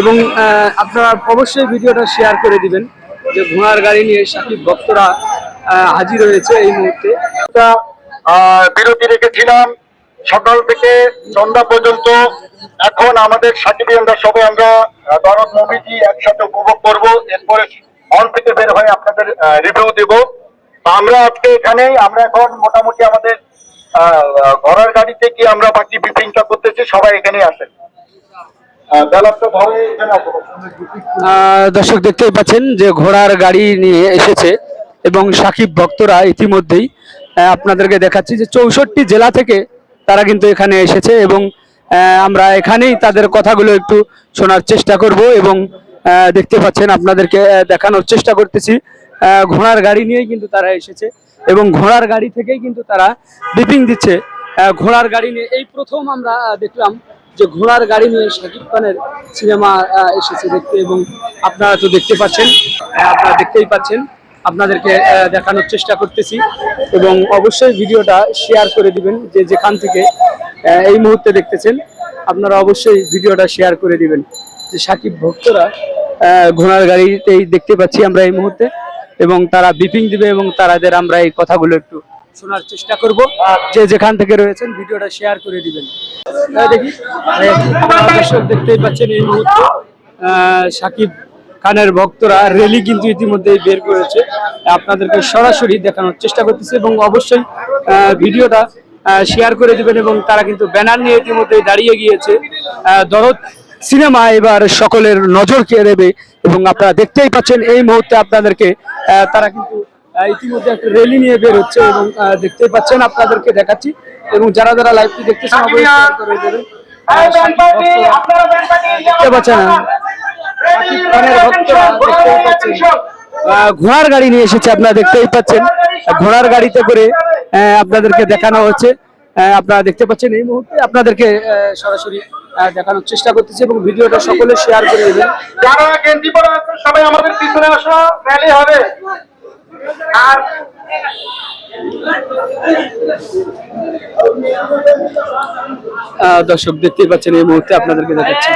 এবং আপনারা অবশ্যই ভিডিওটা শেয়ার করে দিবেন যে ঘোড়ার গাড়ি নিয়ে সাকিব ভক্তরা হাজির হয়েছে এই মুহূর্তে। বিরতি রেখেছিলাম। সকাল থেকে সন্ধ্যা পর্যন্ত এখন আমাদের সাকিবিয়ানরা সবাই আমরা দরদ মুভিটি একসাথে উপভোগ করব। এরপরে হল থেকে বের হয়ে আপনাদের রিভিউ দেব। আমরা আজকে এখানেই, আমরা এখন মোটামুটি আমাদের ঘোড়ার গাড়িতে কি আমরা বাকি ব্রিফিংটা করতেছি, সবাই এখানেই আসেন দর্শক দেখতেই পাচ্ছেন যে ঘোড়ার গাড়ি নিয়ে এসেছে এবং সাকিব ভক্তরা ইতিমধ্যেই আপনাদেরকে দেখাচ্ছি যে চৌষট্টি জেলা থেকে তারা কিন্তু এখানে এসেছে এবং আমরা এখানেই তাদের কথাগুলো একটু শোনার চেষ্টা করব এবং দেখতে পাচ্ছেন আপনাদেরকে দেখানোর চেষ্টা করতেছি। ঘোড়ার গাড়ি নিয়েই কিন্তু তারা এসেছে এবং ঘোড়ার গাড়ি থেকেই কিন্তু তারা ব্রিফিং দিচ্ছে। ঘোড়ার গাড়ি নিয়ে এই প্রথম আমরা দেখলাম যে ঘোড়ার গাড়ি নিয়ে শাকিব খানের সিনেমা এসেছে দেখতে এবং আপনারা তো দেখতে পাচ্ছেন আপনারা দেখতেই পাচ্ছেন। আপনাদেরকে দেখানোর চেষ্টা করতেছি এবং অবশ্যই ভিডিওটা শেয়ার করে দিবেন যে যেখান থেকে এই মুহূর্তে দেখতেছেন, আপনারা অবশ্যই ভিডিওটা শেয়ার করে দিবেন যে সাকিব ভক্তরা ঘোড়ার গাড়িতেই দেখতে পাচ্ছি আমরা এই মুহূর্তে এবং তারা বিপিং দিবে এবং তারাদের আমরা এই কথাগুলো একটু শোনার চেষ্টা করব। যে যেখান থেকে রয়েছেন, ভিডিওটা শেয়ার করে দিবেন। দেখি দর্শক দেখতেই পাচ্ছেন এই মুহূর্তে সাকিব খানের ভক্তরা র্যালি কিন্তু ইতিমধ্যেই বের করেছে। আপনাদেরকে সরাসরি দেখানোর চেষ্টা করতেছে এবং অবশ্যই ভিডিওটা শেয়ার করে দিবেন এবং তারা কিন্তু ব্যানার নিয়ে ইতিমধ্যেই দাঁড়িয়ে গিয়েছে। দরদ সিনেমা এবার সকলের নজর কেড়ে দেবে এবং আপনারা দেখতেই পাচ্ছেন এই মুহূর্তে আপনাদেরকে তারা কিন্তু ইতিমধ্যে একটা র্যালি নিয়ে বের হচ্ছে এবং দেখতেই পাচ্ছেন আপনাদেরকে দেখাচ্ছি। এবং যারা যারা লাইভটি দেখতেছেন অবশ্যই করে দেবেন। দেখতে পাচ্ছেন ঘোড়ার গাড়ি নিয়ে এসেছে আপনারা দেখতেই পাচ্ছেন। ঘোড়ার গাড়িতে করে আপনাদেরকে দেখানো হচ্ছে। আপনারা দেখতে পাচ্ছেন এই মুহূর্তে আপনাদেরকে সরাসরি দেখানোর চেষ্টা করতেছি এবং ভিডিওটা সকলে শেয়ার করে দেবেন যারা গেঞ্জি পরে সবাই আমাদের পিছনে আসো র্যালি হবে। আর দর্শক দেখতেই পাচ্ছেন এই মুহূর্তে আপনাদেরকে দেখাচ্ছি।